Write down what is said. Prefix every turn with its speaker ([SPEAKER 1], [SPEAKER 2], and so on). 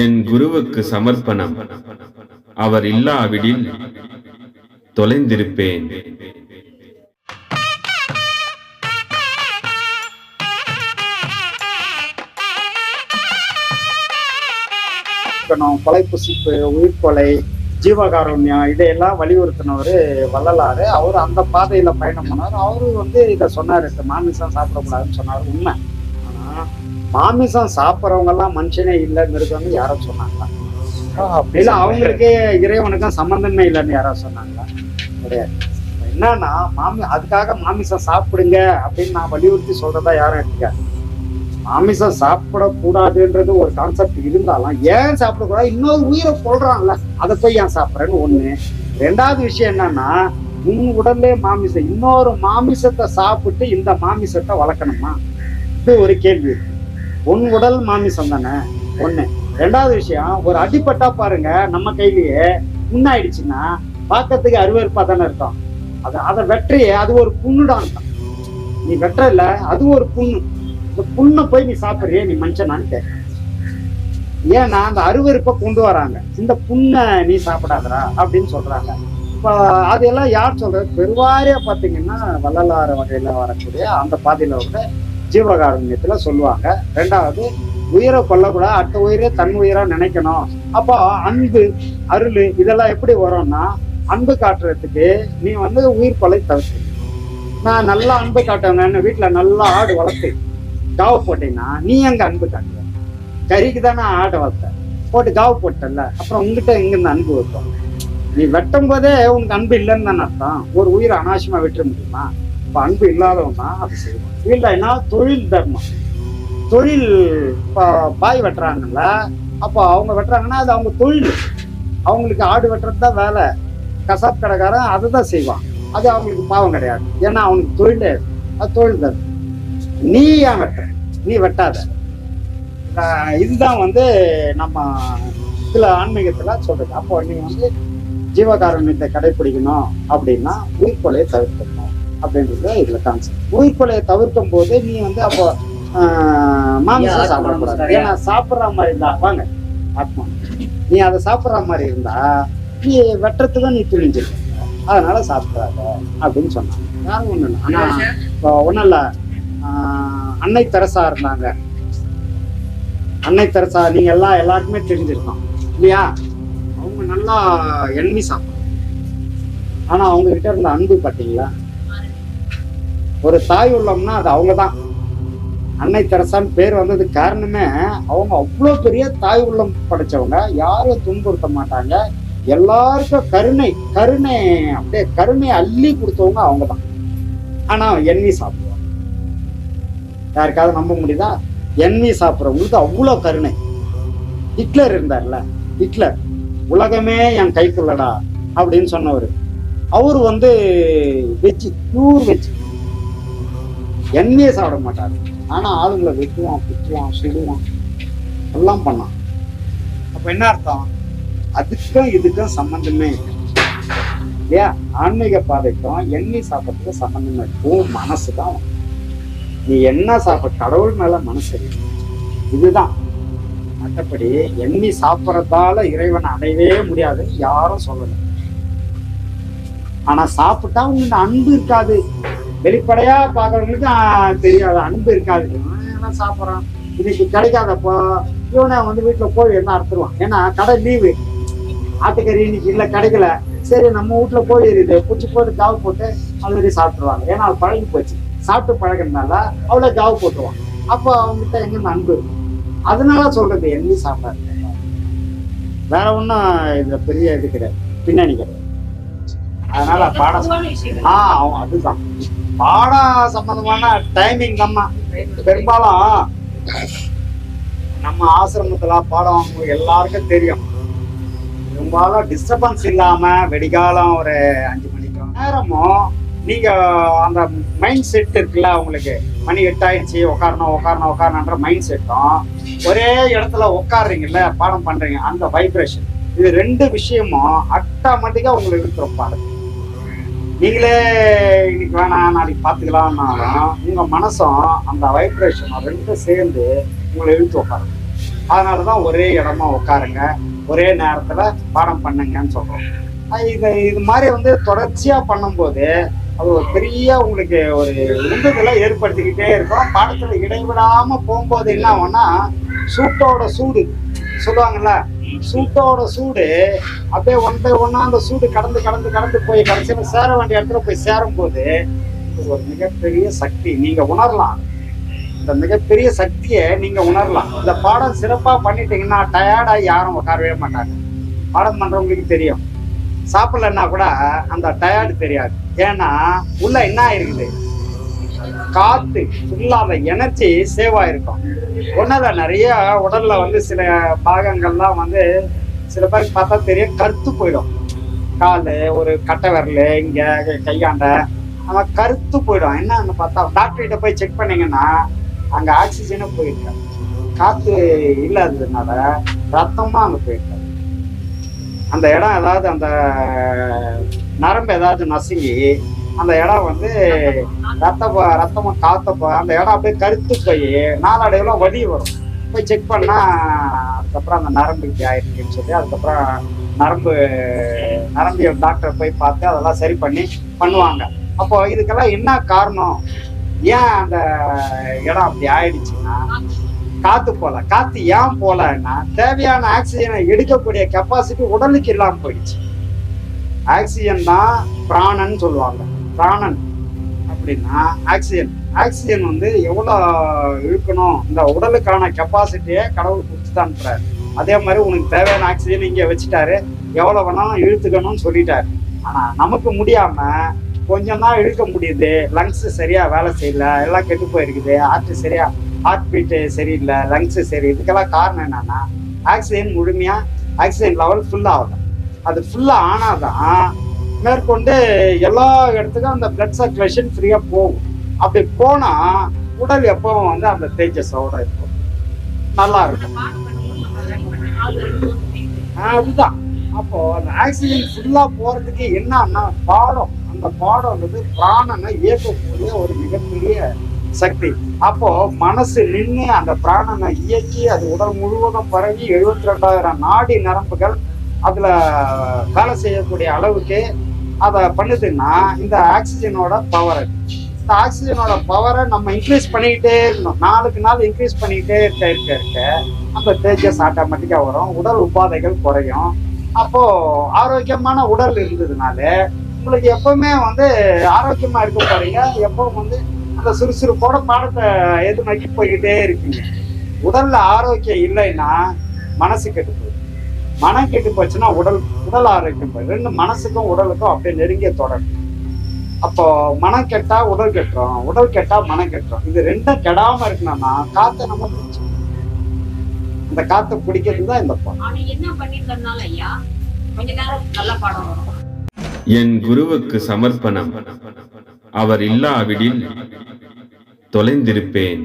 [SPEAKER 1] என் குருவுக்கு சமர்ப்பணம். அவர் இல்லாவிடில் தொலைந்திருப்பேன்.
[SPEAKER 2] கொலை புசிப்பு உயிர்கொலை ஜீவகாருண்யம் இதையெல்லாம் வலியுறுத்தினவர் வள்ளலாறு அவர் அந்த பாதையில பயணம் பண்ணார். அவரு வந்து இதை சொன்னாரு மாமிசம் சாப்பிடக்கூடாதுன்னு சொன்னார். உண்மை. மாமிசம் சாப்பிட்றவங்க எல்லாம் மனுஷனே இல்லை மிருகம்னு யாரோ சொன்னாங்களா? இல்ல அவங்களுக்கே இறைவனுக்கும் சம்பந்தமே இல்லைன்னு யாரோ சொன்னாங்களா? கிடையாது. என்னன்னா மாமி அதுக்காக மாமிசம் சாப்பிடுங்க அப்படின்னு நான் வலியுறுத்தி சொல்றதா யாரும் எடுத்துக்க மாமிசம் சாப்பிடக்கூடாதுன்றது ஒரு கான்செப்ட் இருந்தாலும் ஏன் சாப்பிடக்கூடாது? இன்னொரு உயிரை கொள்றான்ல அதை போய் ஏன் சாப்பிட்றேன்னு ஒண்ணு. ரெண்டாவது விஷயம் என்னன்னா உன் உடல்லே மாமிசம் இன்னொரு மாமிசத்தை சாப்பிட்டு இந்த மாமிசத்தை வளர்க்கணுமா? இது ஒரு கேள்வி. இருக்கு உன் உடல் மாமிசம் தானே? ஒண்ணு. ரெண்டாவது விஷயம் ஒரு அடிப்பட்டா பாருங்க நம்ம கையிலேயே புண்ணாயிடுச்சுன்னா பார்க்கறதுக்கு அருவறுப்பா தானே இருக்கும். அது அதை வெற்றியே அது ஒரு புண்ணுடான் நீ வெட்டல அது ஒரு புண்ணு. இந்த புண்ணை போய் நீ சாப்பிட்றியே நீ மனுஷனான்னு கேட்க ஏன்னா அந்த அருவருப்பை கொண்டு வராங்க. இந்த புண்ணை நீ சாப்பிடாதரா அப்படின்னு சொல்றாங்க. இப்போ அதெல்லாம் யார் சொல்றது? பெருவாரியா பார்த்தீங்கன்னா வள்ளலாறு வகையில வரக்கூடிய அந்த பாதையில கூட ஜீவகாருண்யத்துல சொல்லுவாங்க. ரெண்டாவது உயிரை கொல்லக்கூடாது அடுத்த உயிரே தன் உயிரா நினைக்கணும். அப்போ அன்பு அருள் இதெல்லாம் எப்படி வரும்னா அன்பு காட்டுறதுக்கு நீ வந்து உயிர் கொலை தவிர்த்து. நான் நல்லா அன்பு காட்டுவேன் வீட்டில் நல்லா ஆடு வளர்த்து. காவு போட்டீங்கன்னா நீ எங்க அன்பு காட்டுவ? கறிக்கு தானே ஆடை வளர்த்த? போட்டு காவு போட்டல அப்புறம் உங்ககிட்ட எங்கிருந்து அன்பு வைப்போம் நீ வெட்டும் போதே உனக்கு அன்பு இல்லைன்னு தானே அர்த்தம். ஒரு உயிரை அனாவசியமா வெட்ட முடியுமா? இப்போ அன்பு இல்லாதவன் தான் அதை செய்வான். இல்லைன்னா தொழில் தர்மம். தொழில் இப்போ பாய் வெட்டுறாங்கல்ல அப்போ அவங்க வெட்டுறாங்கன்னா அது அவங்க தொழில். அவங்களுக்கு ஆடு வெட்டுறது தான் வேலை. கசாப் கடைக்காரன் அதை தான் செய்வான். அது அவங்களுக்கு பாவம் கிடையாது. ஏன்னா அவனுக்கு தொழிலே அது. தொழில் தர்மம். நீ ஏன் வெட்டுற நீ வெட்டாத. இதுதான் வந்து நம்ம சில ஆன்மீகத்தில் சொல்றது. அப்போ நீ வந்து ஜீவகாருண்யத்தை கடைபிடிக்கணும் அப்படின்னா உயிர்கொலையை தவிர்த்துக்கணும். அப்படின்றது இதுல கான்செப்ட் உயிர்கொலையை தவிர்க்கும் போது நீ வந்து அப்போ மாமிசம் சாப்பிடக்கூடாது. ஏன்னா சாப்பிட்ற மாதிரி இருந்தா வாங்க ஆத்மா. நீ அதை சாப்பிட்ற மாதிரி இருந்தா நீ வெட்டுறதுக்கும் நீ துணிஞ்சிருக்க அதனால சாப்பிடாத அப்படின்னு சொன்னாங்க. யாரும் ஒண்ணு இல்லை. ஆனா இப்போ ஒன்றும் இல்லை. அன்னை தெரசா இருந்தாங்க. அன்னை தெரசா நீங்க எல்லாம் எல்லாருக்குமே தெரிஞ்சிருக்கோம் இல்லையா? அவங்க நல்லா எண்ணி சாப்பிடும் ஆனா அவங்க கிட்ட இருந்த அன்பு பாத்தீங்களா ஒரு தாய் உள்ளம்னா அது அவங்க தான் அன்னை தெரசான்னு பேர் வந்தது காரணமே அவங்க அவ்வளோ பெரிய தாய் உள்ளம் படைச்சவங்க. யாரும் துன்புறுத்த மாட்டாங்க. எல்லாருக்கும் கருணை கருணை அப்படியே கருணையை அள்ளி கொடுத்தவங்க அவங்க தான் ஆனால் எண்ணி சாப்பிடுவாங்க. யாருக்காவது நம்ப முடியுதா? எண்ணி சாப்பிட்றவங்களுக்கு அவ்வளோ கருணை. ஹிட்லர் இருந்தார்ல ஹிட்லர் உலகமே என் கைக்குள்ளடா அப்படின்னு சொன்னவர். அவர் வந்து வெச்சு பியூர் வெஜ் எண்ணெயே சாப்பிட மாட்டார். ஆனா ஆளுங்களை வெட்டுவான் குத்துவான் சுடுவான். எல்லாம் பண்ணான். அப்ப என்ன அர்த்தம்? அதுக்கும் இதுக்கும் சம்பந்தமே இல்லை. இல்லையா ஆன்மீக பாதைக்கும் எண்ணெய் சாப்பிட்றதுக்கும் சம்பந்தமே இருக்கும் மனசு தான் நீ என்ன சாப்பிட கடவுள் மேல மனசு இருக்கு. இதுதான். மற்றபடி எண்ணி சாப்பிட்றதால இறைவனை அடையவே முடியாது. யாரும் சொல்லலை. ஆனா சாப்பிட்டா உங்களுக்கு அன்பு இருக்காது. வெளிப்படையா பாக்குறவங்களுக்கு தெரியாது. அன்பு இருக்காது. எல்லாம் சாப்பிட்றான்? இன்னைக்கு கிடைக்காதப்போ இவனை வந்து வீட்டுல கோழி என்ன அறுத்துருவான்? ஏன்னா கடை லீவு ஆட்டுக்கறி இன்னைக்கு இல்ல கிடைக்கல. சரி நம்ம வீட்டுல கோழி இருக்குது. பிடிச்சி போட்டு காவு போட்டு ஆல்ரெடி சாப்பிட்டுருவாங்க. ஏன்னா அது பழகி போச்சு. சாப்பிட்டு பழகினால அவ்வளோ காவு போட்டுருவான். அப்போ அவங்ககிட்ட எங்க அன்பு இருக்கும் அதனால சொல்றது எண்ணி சாப்பிடாது. வேற ஒன்றும் இதுல பெரிய இது கிடையாது. பின்னணி கிடையாது. அதனால பாடம் ஆ அதுதான். பாடம் சம்பந்தமான டைமிங் நம்ம. பெரும்பாலும் நம்ம ஆசிரமத்துல பாடம் அவங்க எல்லாருக்கும் தெரியும். பெரும்பாலும் டிஸ்டர்பன்ஸ் இல்லாம வெடிகாலம் ஒரு அஞ்சு மணிக்கு நேரமும் நீங்க அந்த மைண்ட் செட் இருக்குல்ல உங்களுக்கு. மணி எட்டாயிடுச்சு உட்காரணும் உட்காரணும் உட்காரணுன்ற மைண்ட் செட்டும் ஒரே இடத்துல உட்காடுறீங்கல்ல பாடம் பண்றீங்க அந்த வைப்ரேஷன் இது ரெண்டு விஷயமும் ஆட்டோமேட்டிக்கா உங்களுக்கு இருக்கிற பாடம். நீங்களே இன்னைக்கு வேணாம் நாளைக்கு பார்த்துக்கலாம்னாலும் உங்கள் மனசும் அந்த வைப்ரேஷன் ரெண்டும் சேர்ந்து உங்களை இழுத்து அதனால் தான் ஒரே இடமா உட்காருங்க. ஒரே நேரத்தில் பாடம் பண்ணுங்கன்னு சொல்கிறோம் இது இது மாதிரி வந்து தொடர்ச்சியாக பண்ணும்போது அது ஒரு பெரிய உங்களுக்கு ஒரு உந்துதலை ஏற்படுத்திக்கிட்டே இருக்கும். பாடத்தில் இடைவிடாமல் போகும்போது என்ன ஆகும்னா சூட்டோட சூடு சொல்லுவாங்கல்ல சூட்டோட சூடு. அப்படியே ஒன் பை ஒன்னா அந்த சூடு கடந்து கடந்து கடந்து போய் கடைசியில் சேர வேண்டிய இடத்துல போய் சேரும் போது ஒரு மிகப்பெரிய சக்தி. நீங்க உணரலாம். இந்த மிகப்பெரிய சக்தியை நீங்க உணரலாம். இந்த பாடம் சிறப்பா பண்ணிட்டீங்கன்னா டயர்டா யாரும் உட்காரவே மாட்டாங்க. பாடம் பண்றவங்களுக்கு தெரியும். சாப்பிடலன்னா கூட அந்த டயர்டு தெரியாது. ஏன்னா உள்ள என்ன இருக்குது காத்து ஃபுல்லாக அந்த எனர்ஜி சேவ் ஆயிருக்கும் ஒன்னதான் நிறைய உடல்ல வந்து சில பாகங்கள்லாம் வந்து சில பேருக்கு பார்த்தா தெரியும் கருத்து போயிடும். கால் ஒரு கட்டை விரல் இங்கே கையாண்ட நம்ம கருத்து போயிடும். என்னன்னு பார்த்தா டாக்டர்கிட்ட போய் செக் பண்ணீங்கன்னா அங்கே ஆக்சிஜனும் போயிருக்காது காத்து இல்லாததுனால ரத்தமும் அங்கே போயிருக்காது அந்த இடம் ஏதாவது அந்த நரம்பு ஏதாவது நசுங்கி அந்த இடம் வந்து ரத்த ரத்தமும் காத்தப்போ அந்த இடம் அப்படியே கருத்து போய் நாளடைவில் வலி வரும். போய் செக் பண்ணா அதுக்கப்புறம் அந்த நரம்பு இப்படி ஆயிருக்குன்னு சொல்லி அதுக்கப்புறம் நரம்பு நரம்பியல் டாக்டரை போய் பார்த்து அதெல்லாம் சரி பண்ணி பண்ணுவாங்க. அப்போ இதுக்கெல்லாம் என்ன காரணம்? ஏன் அந்த இடம் அப்படி ஆயிடுச்சுன்னா காத்து போல. காத்து ஏன் போலன்னா தேவையான ஆக்சிஜனை எடுக்கக்கூடிய கெப்பாசிட்டி உடலுக்கு இல்லாமல் போயிடுச்சு. ஆக்சிஜன் தான் பிராணன் சொல்லுவாங்க. பிராணன் அப்படின்னா ஆக்சிஜன். ஆக்சிஜன் வந்து எவ்வளோ இழுக்கணும்? இந்த உடலுக்கான கெப்பாசிட்டியை கடவுள் கொடுத்துட்டான்றாரு. அதே மாதிரி உனக்கு தேவையான ஆக்சிஜன் இங்கே வச்சுட்டாரு. எவ்வளோ வேணாலும் இழுத்துக்கணும்னு சொல்லிட்டாரு. ஆனால் நமக்கு முடியாம கொஞ்சம் தான் இழுக்க முடியுது. லங்ஸ் சரியா வேலை செய்யல. எல்லாம் கெட்டு போயிருக்குது. ஹார்ட் சரியா ஹார்ட் பீட்டு சரியில்லை. லங்ஸு சரி. இதுக்கெல்லாம் காரணம் என்னன்னா ஆக்சிஜன் முழுமையாக ஆக்சிஜன் லெவல் ஃபுல்லாக ஆகுது அது ஃபுல்லாக ஆனால் ஆனாதான் மேற்கொண்டு எல்லா இடத்துக்கும் அந்த பிளட் சர்க்குலேஷன் ஃப்ரீயாக போகும். அப்படி போனால் உடல் எப்பவும் வந்து அந்த தேஜஸோட இருக்கும். நல்லா இருக்கும். அதுதான். அப்போ அந்த ஆக்சிஜன் ஃபுல்லாக போகிறதுக்கு என்னன்னா பாடம். அந்த பாடம்ன்றது பிராணனை இயக்கக்கூடிய ஒரு மிகப்பெரிய சக்தி. அப்போ மனசு நின்று அந்த பிராணனை இயக்கி அது உடல் முழுவதும் பரவி எழுபத்தி ரெண்டாயிரம் நாடி நரம்புகள் அதுல வேலை செய்யக்கூடிய அளவுக்கு அதை பண்ணுதுன்னா இந்த ஆக்சிஜனோட பவர் இந்த ஆக்சிஜனோட பவரை நம்ம இன்க்ரீஸ் பண்ணிக்கிட்டே இருக்கணும். நாளுக்கு நாள் இன்க்ரீஸ் பண்ணிக்கிட்டே இருக்க இருக்க இருக்க அந்த தேஜஸ் ஆட்டோமேட்டிக்காக வரும். உடல் உபாதைகள் குறையும். அப்போ ஆரோக்கியமான உடல் இருந்ததுனால உங்களுக்கு எப்பவுமே வந்து ஆரோக்கியமா இருக்க பாருங்க எப்பவும் வந்து அந்த சுறுசுறுப்போட பாடத்தை எது நோக்கி போய்கிட்டே இருக்கீங்க. உடல்ல ஆரோக்கியம் இல்லைன்னா மனசு கெட்டு போயிடும். மனம் கெட்டு போச்சுன்னா உடல் உடல் ஆரோக்கியம் ரெண்டு மனசுக்கும் உடலுக்கும் அப்படியே நெருங்கிய தொடர்பு. அப்போ மனம் கெட்டா உடல் கெட்டுரும் உடல் கெட்டா மனம் கெட்டுரும். இது ரெண்டும் கெடாம இருக்கணும்னா காத்தை நம்ம பிடிச்சோம் இந்த காத்தை பிடிக்கிறது தான் இந்த பாடம்.
[SPEAKER 3] ஆனா என்ன பண்ணிருக்கறதுனால ஐயா? கொஞ்ச நேரம் நல்ல பாடம் வரும்.
[SPEAKER 1] என் குருவுக்கு சமர்ப்பணம். அவர் இல்லாவிடில் தொலைந்திருப்பேன்.